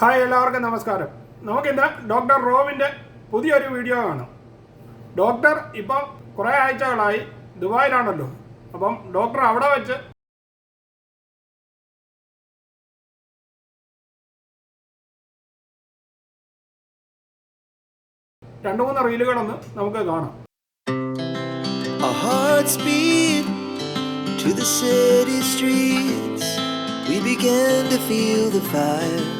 Hi എല്ലാവർക്കും നമസ്കാരം നമുക്കിന്ന് ഡോക്ടർ റോവിന്റെ പുതിയൊരു വീഡിയോ കാണാം ഡോക്ടർ ഇപ്പം കുറേ ആഴ്ചകളായി ദുബായിലാണല്ലോ അപ്പം ഡോക്ടർ അവിടെ വെച്ച് രണ്ട് മൂന്ന് റീലുകളൊന്ന് നമുക്ക് കാണാം Our hearts beat to the city streets. We began to feel the fire.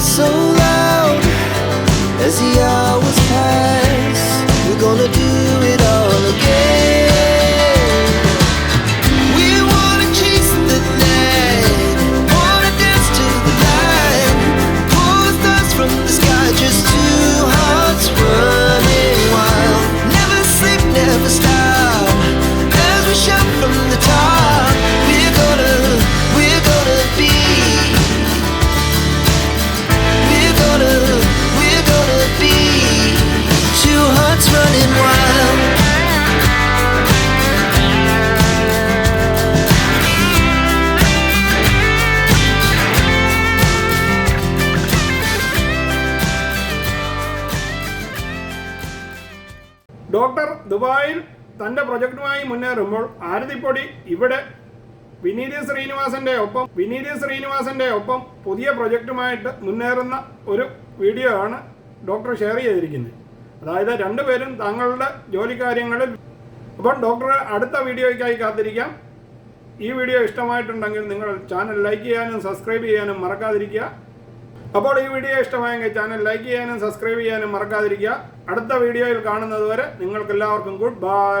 So loud as the doctor ദുബായിൽ തന്റെ പ്രൊജക്ടുമായി മുന്നേറുമ്പോൾ ആരതിപ്പൊടി ഇവിടെ വിനീത് ശ്രീനിവാസന്റെ ഒപ്പം വിനീത് ശ്രീനിവാസന്റെ ഒപ്പം പുതിയ പ്രൊജക്ടുമായിട്ട് മുന്നേറുന്ന ഒരു വീഡിയോ ആണ് ഡോക്ടർ ഷെയർ ചെയ്തിരിക്കുന്നത്. അതായത് രണ്ടുപേരും തങ്ങളുടെ ജോലിക്കാര്യങ്ങളിൽ അപ്പം ഡോക്ടർ അടുത്ത വീഡിയോയ്ക്കായി കാത്തിരിക്കാം. ഈ വീഡിയോ ഇഷ്ടമായിട്ടുണ്ടെങ്കിൽ നിങ്ങൾ ചാനൽ ലൈക്ക് ചെയ്യാനും സബ്സ്ക്രൈബ് ചെയ്യാനും മറക്കാതിരിക്കുക. അപ്പോൾ ഈ വീഡിയോ ഇഷ്ടമായെങ്കിൽ ചാനൽ ലൈക്ക് ചെയ്യാനും സബ്സ്ക്രൈബ് ചെയ്യാനും മറക്കാതിരിക്കുക. അടുത്ത വീഡിയോയിൽ കാണുന്നതുവരെ നിങ്ങൾക്കെല്ലാവർക്കും ഗുഡ് ബൈ